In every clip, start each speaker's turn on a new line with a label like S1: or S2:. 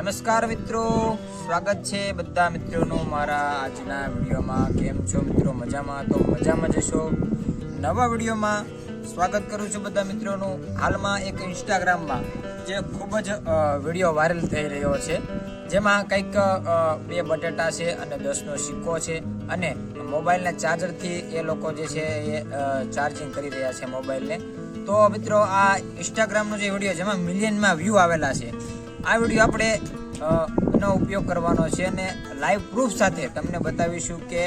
S1: નમસ્કાર મિત્રો, સ્વાગત છે બધા મિત્રોનું મારા આજના વિડીયોમાં. કેમ છો મિત્રો? મજામાં? તો મજામાં જશો નવા વિડીયોમાં સ્વાગત કરું છું બધા મિત્રોનું. હાલમાં એક ઇન્સ્ટાગ્રામમાં જે ખૂબ જ વીડિયો વાયરલ થઈ રહ્યો છે. જેમાં કંઈક બે બટેટા છે અને દસનો સિક્કો છે અને મોબાઈલના ચાર્જરથી એ લોકો જે છે એ ચાર્જિંગ કરી રહ્યા છે મોબાઈલને. તો મિત્રો, આ ઇન્સ્ટાગ્રામનો જે વીડિયો જેમાં મિલિયનમાં વ્યૂ આવેલા છે. આ વીડિયો આપણે નો ઉપયોગ કરવાનો છે અને લાઈવ પ્રૂફ સાથે તમને બતાવીશું કે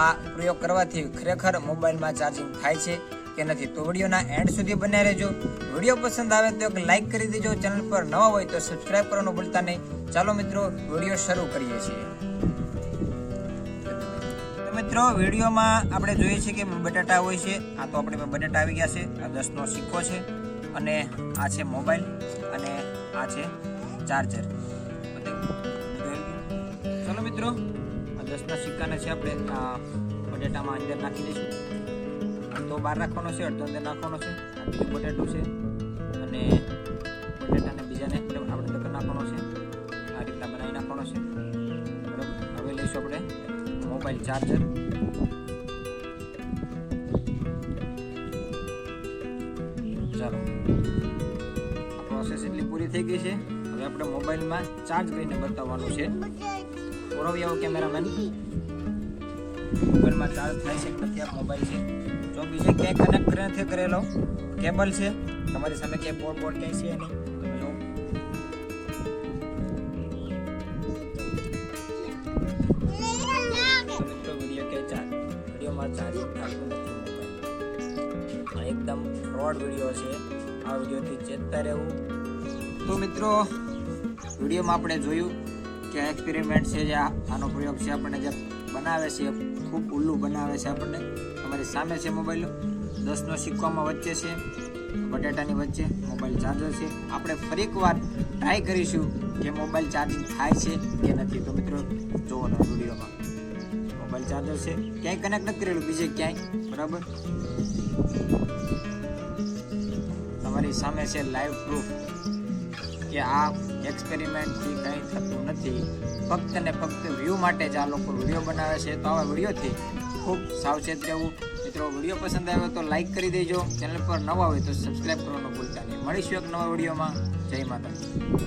S1: આ પ્રયોગ કરવાથી ખરેખર મોબાઈલમાં ચાર્જિંગ થાય છે કે નથી. તો વિડીયોના એન્ડ સુધી બન્યા રહેજો. વીડિયો પસંદ આવે તો એક લાઈક કરી દેજો. ચેનલ પર નવા હોય તો સબસ્ક્રાઇબ કરવાનું ભૂલતા નહીં. ચાલો મિત્રો, વીડિયો શરૂ કરીએ છીએ. મિત્રો, વિડીયોમાં આપણે જોઈએ છીએ કે બટાટા હોય છે. આ તો આપણે બટાટા આવી ગયા છે. આ દસનો સિક્કો છે અને આ છે મોબાઈલ અને આ છે ચાર્જર. ચલો મિત્રો દસના સિક્કાને છે આપણે. બટેટામાં અંદર નાખી દઈશું. અડધો બહાર રાખવાનો છે, અડધો અંદર નાખવાનો છે. આ બીજું બટેટું છે. અને બટેટાને બીજાને આપણે અંદર નાખવાનો છે. આ રીતના બનાવી નાખવાનો છે. બરાબર? હવે લઈશું આપણે મોબાઈલ ચાર્જર. ચાલો. પ્રોસેસ એટલી પૂરી થઈ ગઈ છે. હવે આપણે મોબાઈલમાં ચાર્જ કરીને બતાવવાનું છે. ઓરવી આવો કેમેરામેન મોબાઈલમાં ચાર્જ થાય છે નથી આ મોબાઈલ છે. જો બીજે ક્યાંય કનેક્ટ નથી કરેલો કેબલ છે, તમારી સામે ક્યાંય બોર્ડ બોર્ડ ક્યાંય છે નહીં એકદમ ફ્રોડ વીડિયો છે. આ વિડીયોથી ચેતતા રહેવું. તો મિત્રો વિડીયોમાં આપણે જોયું કે એક્સપેરિમેન્ટ છે જે આનો પ્રયોગ છે આપણને જે બનાવે છે ખૂબ ઉલ્લુ બનાવે છે આપણને. તમારી સામે છે મોબાઈલ દસનો સિક્કામાં વચ્ચે છે, બટેટાની વચ્ચે મોબાઈલ ચાર્જર છે. આપણે ફરી એકવાર ટ્રાય કરીશું કે મોબાઈલ ચાર્જિંગ થાય છે કે નથી. તો મિત્રો જુઓ વિડીયોમાં. મોબાઈલ ચાર્જર છે. ક્યાંય કનેક્ટ નથી કરેલું, બીજે ક્યાંય. બરાબર? તમારી સામે છે લાઈવ પ્રૂફ કે આ એક્સપેરિમેન્ટથી કંઈ થતું નથી. ફક્ત ને ફક્ત વ્યૂ માટે જ આ લોકો વીડિયો બનાવે છે. તો આવા વિડીયોથી ખૂબ સાવચેત રહેવું. મિત્રો વીડિયો પસંદ આવ્યો તો લાઈક કરી દેજો. ચેનલ પર નવા હોય તો સબસ્ક્રાઈબ કરવાનું ભૂલતા નહીં. મળીશું એક નવા વિડીયોમાં જય માતા